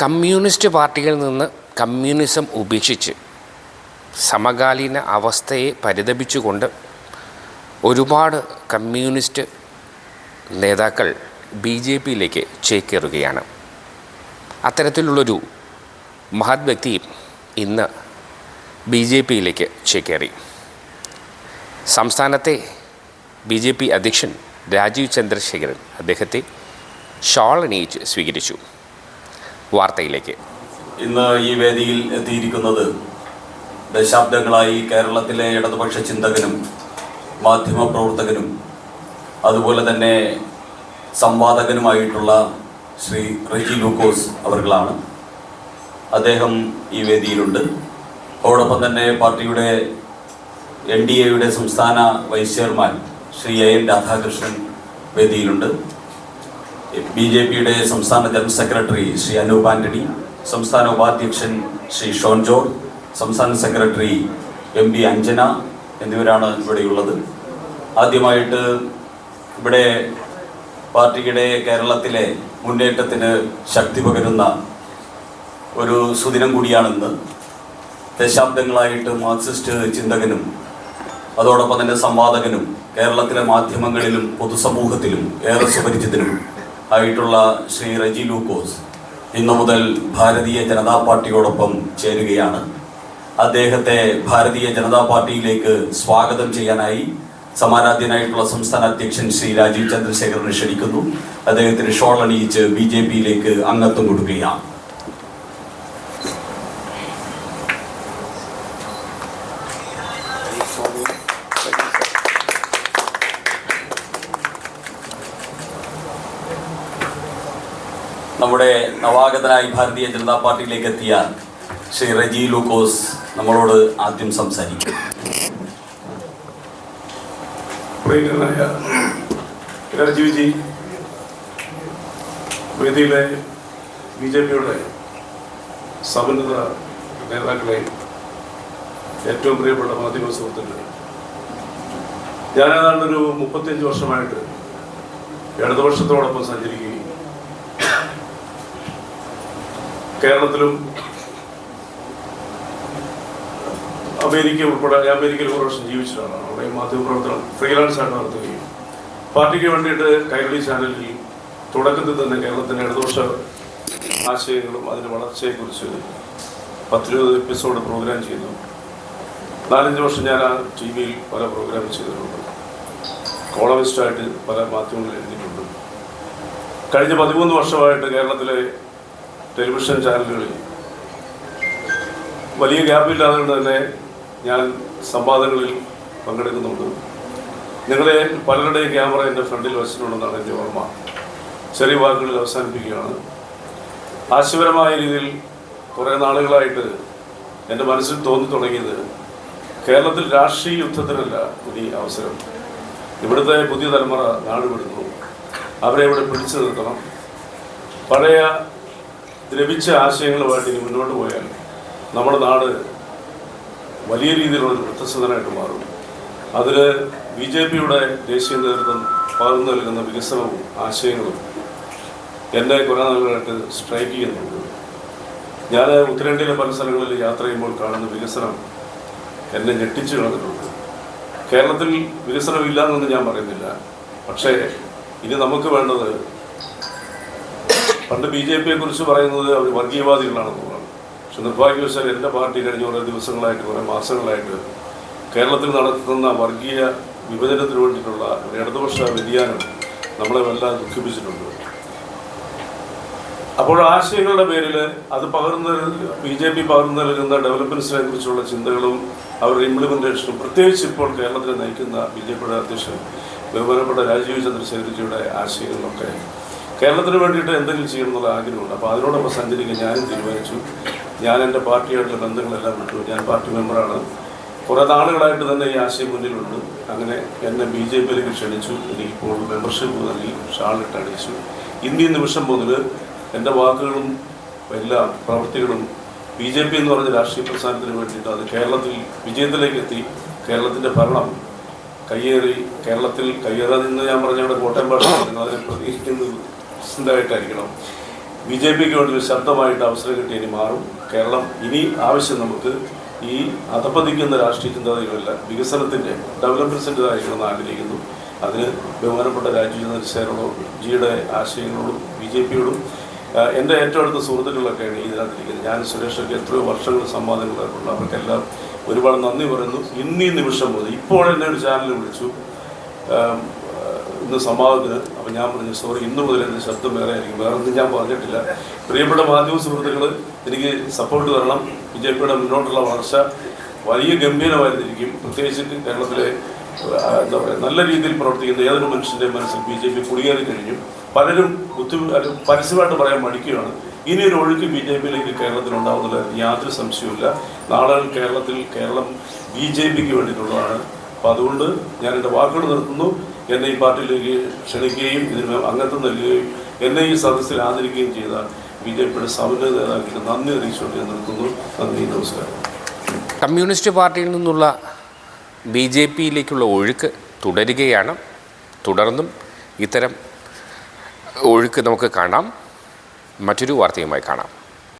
Communist പാർട്ടിയിൽ നിന്ന് communism ഉപേക്ഷിച്ച് സമകാലീന അവസ്ഥയെ പരിതപിച്ചുകൊണ്ട് ഒരുപാട് കമ്മ്യൂണിസ്റ്റ് നേതാക്കൾ ബി ജെ പിയിലേക്ക് ചേക്കേറുകയാണ്. അത്തരത്തിലുള്ളൊരു മഹത് വ്യക്തിയും ഇന്ന് ബി ജെ പിയിലേക്ക് ചേക്കേറി. സംസ്ഥാനത്തെ ബി ജെ പി അധ്യക്ഷൻ രാജീവ് ചന്ദ്രശേഖരൻ അദ്ദേഹത്തെ ഷാൾ അണിയിച്ച് സ്വീകരിച്ചു. വാർത്തയിലേക്ക്. ഇന്ന് ഈ വേദിയിൽ എത്തിയിരിക്കുന്നത് ദശാബ്ദങ്ങളായി കേരളത്തിലെ ഇടതുപക്ഷ ചിന്തകനും മാധ്യമപ്രവർത്തകനും അതുപോലെ തന്നെ സംവാദകനുമായിട്ടുള്ള ശ്രീ റിജി ലൂക്കോസ് അവർകളാണ്. അദ്ദേഹം ഈ വേദിയിലുണ്ട്. അതോടൊപ്പം തന്നെ പാർട്ടിയുടെ എൻ ഡി എയുടെ സംസ്ഥാന vice chairman Shri A N Radhakrishnan വേദിയിലുണ്ട്. B J പിയുടെ സംസ്ഥാന ജനറൽ സെക്രട്ടറി ശ്രീ അനൂപ് ആന്റണി സംസ്ഥാന ഉപാധ്യക്ഷൻ ശ്രീ ഷോൺ ജോർജ് സംസ്ഥാന സെക്രട്ടറി എം പി അഞ്ജന എന്നിവരാണ് ഇവിടെയുള്ളത്. ആദ്യമായിട്ട് ഇവിടെ പാർട്ടിയുടെ കേരളത്തിലെ മുന്നേറ്റത്തിന് ശക്തി പകരുന്ന ഒരു സുദിനം കൂടിയാണെന്ന്. ദശാബ്ദങ്ങളായിട്ട് മാർക്സിസ്റ്റ് ചിന്തകനും അതോടൊപ്പം തന്നെ സംവാദകനും കേരളത്തിലെ മാധ്യമങ്ങളിലും പൊതുസമൂഹത്തിലും ഏറെ സുപരിചിതനും ആയിട്ടുള്ള ശ്രീ റജി ലൂക്കോസ് ഇന്നു മുതൽ ഭാരതീയ ജനതാ പാർട്ടിയോടൊപ്പം ചേരുകയാണ്. അദ്ദേഹത്തെ ഭാരതീയ ജനതാ പാർട്ടിയിലേക്ക് സ്വാഗതം ചെയ്യാനായി സമാരാധ്യനായിട്ടുള്ള സംസ്ഥാന അധ്യക്ഷൻ ശ്രീ രാജീവ് ചന്ദ്രശേഖരനെ ക്ഷണിക്കുന്നു. അദ്ദേഹത്തിന് ഷോൾ അണിയിച്ച് ബി ജെ പിയിലേക്ക് അംഗത്വം കൊടുക്കുകയാണ്. നമ്മുടെ നവാഗതനായി ഭാരതീയ ജനതാ പാർട്ടിയിലേക്ക് എത്തിയ ശ്രീ റജി ലൂക്കോസ് നമ്മളോട് ആദ്യം സംസാരിക്കും. രാജീവ്ജി വേദിയിലെ ബി ജെ പിയുടെ സമന്നത നേതാക്കളെ ഏറ്റവും പ്രിയപ്പെട്ട മാധ്യമ ഏതാണ്ട് ഒരു മുപ്പത്തിയഞ്ച് വർഷമായിട്ട് ഇടതുപക്ഷത്തോടൊപ്പം സഞ്ചരിക്കുകയും കേരളത്തിലും അമേരിക്ക ഉൾപ്പെടെ അമേരിക്കയിൽ ഒരു വർഷം ജീവിച്ചിട്ടാണ്. അവിടെ മാധ്യമപ്രവർത്തനം ഫ്രീലാൻസ് ആയിട്ട് നടത്തുകയും പാർട്ടിക്ക് വേണ്ടിയിട്ട് കൈരളി ചാനലിൽ തുടക്കത്തിൽ തന്നെ കേരളത്തിന്റെ ഇടതുപക്ഷ ആശയങ്ങളും അതിന്റെ വളർച്ചയെക്കുറിച്ച് പത്തിരുപത് എപ്പിസോഡ് പ്രോഗ്രാം ചെയ്തു. നാലഞ്ച് വർഷം ഞാൻ ആ ടി വിയിൽ പല പ്രോഗ്രാം ചെയ്തിട്ടുണ്ട്. കോളമിസ്റ്റായിട്ട് പല മാധ്യമങ്ങളിൽ എഴുതിയിട്ടുണ്ട്. കഴിഞ്ഞ പതിമൂന്ന് വർഷമായിട്ട് കേരളത്തിലെ ടെലിവിഷൻ ചാനലുകളിൽ. വലിയ ഗ്യാപ്പില്ലാതെ കൊണ്ട് തന്നെ ഞാൻ സംവാദങ്ങളിൽ പങ്കെടുക്കുന്നുണ്ട്. നിങ്ങളെ പലരുടെയും ക്യാമറ എന്റെ ഫ്രണ്ടിൽ വെച്ചിട്ടുണ്ടെന്നാണ് എന്റെ ഓർമ്മ. ചെറിയ വാക്കുകളിൽ അവസാനിപ്പിക്കുകയാണ്. ആശയപരമായ രീതിയിൽ കുറേ നാളുകളായിട്ട് എന്റെ മനസ്സിൽ തോന്നി തുടങ്ങിയത് കേരളത്തിൽ രാഷ്ട്രീയ യുദ്ധത്തിനല്ല ഇനി അവസരം. ഇവിടുത്തെ പുതിയ തലമുറ നാടുപെടുന്നു അവരെ ഇവിടെ പിടിച്ചു നിർത്തണം. പഴയ ദ്രവിച്ച ആശയങ്ങളുമായിട്ട് ഇനി മുന്നോട്ട് പോയാൽ നമ്മുടെ നാട് വലിയ രീതിയിലുള്ള വൃത്തസന്ധനായിട്ട് മാറും. അതിൽ ബി ജെ പിയുടെ ദേശീയ നേതൃത്വം പകർന്നു നൽകുന്ന വികസനവും ആശയങ്ങളും എന്നെ കുറേ നാളുകളായിട്ട് സ്ട്രൈക്ക് ചെയ്യുന്നുണ്ട്. ഞാൻ ഉത്തരേന്ത്യയിലെ പല സ്ഥലങ്ങളിൽ യാത്ര ചെയ്യുമ്പോൾ കാണുന്ന വികസനം എന്നെ ഞെട്ടിച്ചു കളഞ്ഞിട്ടുണ്ട്. കേരളത്തിൽ വികസനമില്ല എന്നൊന്നും ഞാൻ പറയുന്നില്ല. പക്ഷേ ഇനി നമുക്ക് വേണ്ടത് പണ്ട് ബി ജെ പിയെ കുറിച്ച് പറയുന്നത് അവർ വർഗീയവാദികളാണെന്നുള്ളതാണ് പക്ഷെ നിർഭാഗ്യവശാൽ എന്റെ പാർട്ടി കഴിഞ്ഞ കുറേ ദിവസങ്ങളായിട്ട് കുറേ മാസങ്ങളായിട്ട് കേരളത്തിൽ നടത്തുന്ന വർഗീയ വിഭജനത്തിന് വേണ്ടിയിട്ടുള്ള ഒരു ഇടതുപക്ഷ വ്യതിയാനം നമ്മളെ വല്ലാതെ ദുഃഖിപ്പിച്ചിട്ടുണ്ട്. അപ്പോൾ ആശയങ്ങളുടെ പേരിൽ അത് പകർന്നു ബി ജെ പി പകർന്നു നൽകുന്ന ഡെവലപ്മെന്റ്സിനെ കുറിച്ചുള്ള ചിന്തകളും അവരുടെ ഇംപ്ലിമെന്റേഷനും പ്രത്യേകിച്ച് ഇപ്പോൾ കേരളത്തിൽ നയിക്കുന്ന ബി ജെ പിയുടെ അധ്യക്ഷൻ ബഹുമാനപ്പെട്ട രാജീവ് ചന്ദ്രശേഖരജിയുടെ ആശയങ്ങളിലൊക്കെ കേരളത്തിന് വേണ്ടിയിട്ട് എന്തെങ്കിലും ചെയ്യണം എന്നുള്ള ആഗ്രഹമുണ്ട്. അപ്പോൾ അതിനോടൊപ്പം സഞ്ചരിക്കാൻ ഞാനും തീരുമാനിച്ചു. ഞാൻ എന്റെ പാർട്ടിയായിട്ടുള്ള ബന്ധങ്ങളെല്ലാം വിട്ടു. ഞാൻ പാർട്ടി മെമ്പറാണ്. കുറേ നാളുകളായിട്ട് തന്നെ ഈ ആശയം മുന്നിലുണ്ട്. അങ്ങനെ എന്നെ ബി ജെ പിയിലേക്ക് ക്ഷണിച്ചു. എനിക്കിപ്പോൾ മെമ്പർഷിപ്പ് നൽകി. ഷാളിട്ട് അടിച്ചു. ഇന്ത്യ നിമിഷം മുതൽ എന്റെ വാക്കുകളും എല്ലാ പ്രവൃത്തികളും ബി ജെ പി എന്ന് പറഞ്ഞ രാഷ്ട്രീയ പ്രസ്ഥാനത്തിന് വേണ്ടിയിട്ട് അത് കേരളത്തിൽ വിജയത്തിലേക്ക് എത്തി. കേരളത്തിന്റെ ഭരണം കയ്യേറി കേരളത്തിൽ കയ്യേറാതിന്ന് ഞാൻ പറഞ്ഞ അവിടെ കോട്ടയം ഭാഷ അതിനെ പ്രതികരിക്കുന്നത് ഇതായിട്ടായിരിക്കണം ബി ജെ പിക്ക് വേണ്ടി ഒരു ശബ്ദമായിട്ട് അവസരം കിട്ടി ഇനി മാറും. കേരളം ഇനി ആവശ്യം നമുക്ക് ഈ അധപ്പതിക്കുന്ന രാഷ്ട്രീയ ചിന്താഗതികളല്ല വികസനത്തിന്റെ ഡെവലപ്മെന്റ്സിന്റെ ആയിരിക്കണമെന്ന് ആഗ്രഹിക്കുന്നു. അതിന് ബഹുമാനപ്പെട്ട രാജീവ് ചന്ദ്രശേഖരനോടും ജിയുടെ ആശയങ്ങളോടും ബി ജെ പിയോടും എന്റെ ഏറ്റവും അടുത്ത സുഹൃത്തുക്കളൊക്കെയാണ് ഇതിനകത്തിരിക്കുന്നത്. ഞാൻ സുരേഷൊക്കെ എത്രയോ വർഷങ്ങൾ സംവാദങ്ങൾ ഏർപ്പെടുന്നു അവർക്കെല്ലാം ഒരുപാട് നന്ദി പറയുന്നു. ഇന്നീ നിമിഷം മുതൽ ഇപ്പോൾ എന്നെ ഒരു ചാനൽ വിളിച്ചു. ഇന്ന് സംവാദത്തിന് അപ്പം ഞാൻ പറഞ്ഞു സോറി ഇന്ന് മുതൽ എന്റെ ശബ്ദം വേറെ ആയിരിക്കും. വേറെ ഒന്നും ഞാൻ പറഞ്ഞിട്ടില്ല. പ്രിയപ്പെട്ട മാധ്യമ സുഹൃത്തുക്കൾ എനിക്ക് സപ്പോർട്ട് തരണം ബി ജെ പിയുടെ മുന്നോട്ടുള്ള വളർച്ച വലിയ ഗംഭീരമായിരുന്നിരിക്കും പ്രത്യേകിച്ച് കേരളത്തിലെ എന്താ പറയുക നല്ല രീതിയിൽ പ്രവർത്തിക്കുന്ന ഏതൊരു മനുഷ്യന്റെ മനസ്സിൽ ബി ജെ പി കുടിയേറി കഴിഞ്ഞു. പലരും ബുദ്ധിമുട്ട് പരസ്യമായിട്ട് പറയാൻ മടിക്കുകയാണ്. ഇനി ഒരു ഒഴുക്ക് ബി ജെ പിയിലേക്ക് കേരളത്തിൽ ഉണ്ടാവുന്നില്ല യാതൊരു സംശയവുമില്ല. നാളെ കേരളത്തിൽ കേരളം ബി ജെ പിക്ക് വേണ്ടിയിട്ടുള്ളതാണ്. അപ്പോൾ അതുകൊണ്ട് ഞാൻ എന്റെ വാക്കുകൾ നിർത്തുന്നു. എന്നെ ഈ പാർട്ടിയിലേക്ക് ക്ഷണിക്കുകയും ഇതിന് അംഗത്വം നൽകുകയും എന്നെ ഈ സദസ്സിൽ ആദരിക്കുകയും ചെയ്ത ബി ജെ പിയുടെ സമന്വയ നേതാക്കൾക്ക് നന്ദി അറിയിച്ചുകൊണ്ട് ഞാൻ നിർത്തുന്നു. നന്ദി നമസ്കാരം. കമ്മ്യൂണിസ്റ്റ് പാർട്ടിയിൽ നിന്നുള്ള ബി ജെ പിയിലേക്കുള്ള ഒഴുക്ക് തുടരുകയാണ്. തുടർന്നും ഇത്തരം ഒഴുക്ക് നമുക്ക് കാണാം. മറ്റൊരു വാർത്തയുമായി കാണാം.